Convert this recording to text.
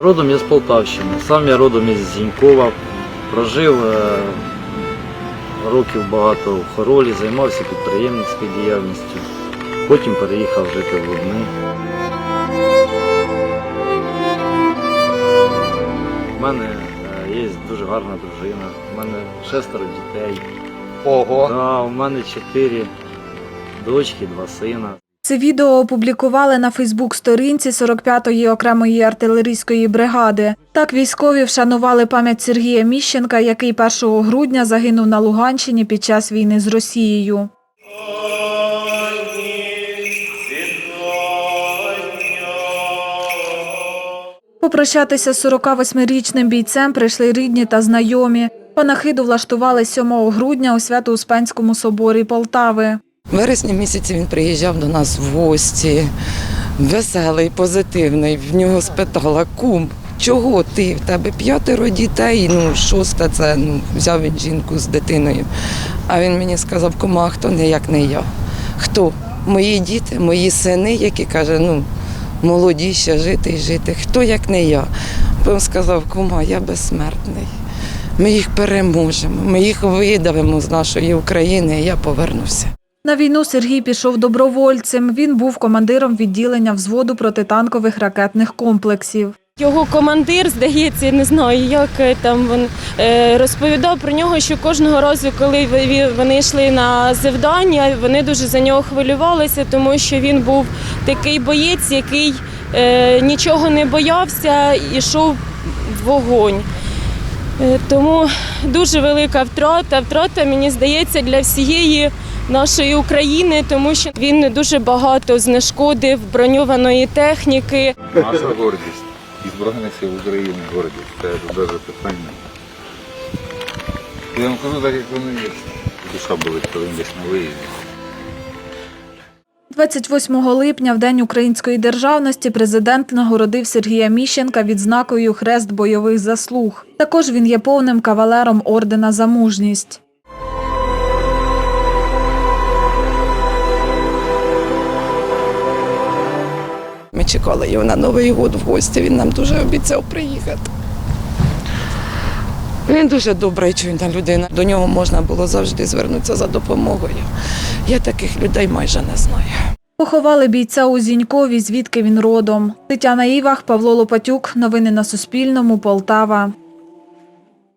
Родом я з Полтавщини. Сам я родом із Зінькова. Прожив е, років багато в Хоролі, займався підприємницькою діяльністю. Потім переїхав жити в Лубни. У мене е, є дуже гарна дружина, у мене шестеро дітей. Ого. Да, у мене чотири дочки, два сина. Це відео опублікували на Фейсбук-сторінці 45-ї окремої артилерійської бригади. Так військові вшанували пам'ять Сергія Міщенка, який 1 грудня загинув на Луганщині під час війни з Росією. Попрощатися з 48-річним бійцем прийшли рідні та знайомі. Панахиду влаштували 7 грудня у Свято-Успенському соборі Полтави. Вересні місяці він приїжджав до нас в гості, веселий, позитивний. В нього спитала, кум, чого ти? В тебе п'ятеро дітей, ну шоста це ну, взяв він жінку з дитиною. А він мені сказав, кума, хто не як не я? Хто? Мої діти, мої сини, які каже, ну, молоді ще жити і жити. Хто як не я? Він сказав, кума, я безсмертний. Ми їх переможемо, ми їх видавимо з нашої України, і я повернуся. На війну Сергій пішов добровольцем. Він був командиром відділення взводу протитанкових ракетних комплексів. Його командир, здається, не знаю, як е, там він е, розповідав про нього, що кожного разу, коли вони йшли на завдання, вони дуже за нього хвилювалися, тому що він був такий боєць, який е, нічого не боявся йшов в вогонь. Тому дуже велика втрата. Втрата, мені здається, для всієї нашої України, тому що він дуже багато знешкодив броньованої техніки. Наша гордість. І Збройних сил України гордість. Це дуже питання. Я вам кажу так, як воно є. Душа болить, коли він десь на виїзді. 28 липня, в День української державності, президент нагородив Сергія Міщенка відзнакою Хрест бойових заслуг. Також він є повним кавалером ордена за мужність. Ми чекали його на Новий год в гості. Він нам дуже обіцяв приїхати. Він дуже добра і чуйна людина. До нього можна було завжди звернутися за допомогою. Я таких людей майже не знаю. Поховали бійця у Зінькові, звідки він родом. Тетяна Івах, Павло Лопатюк. Новини на Суспільному. Полтава.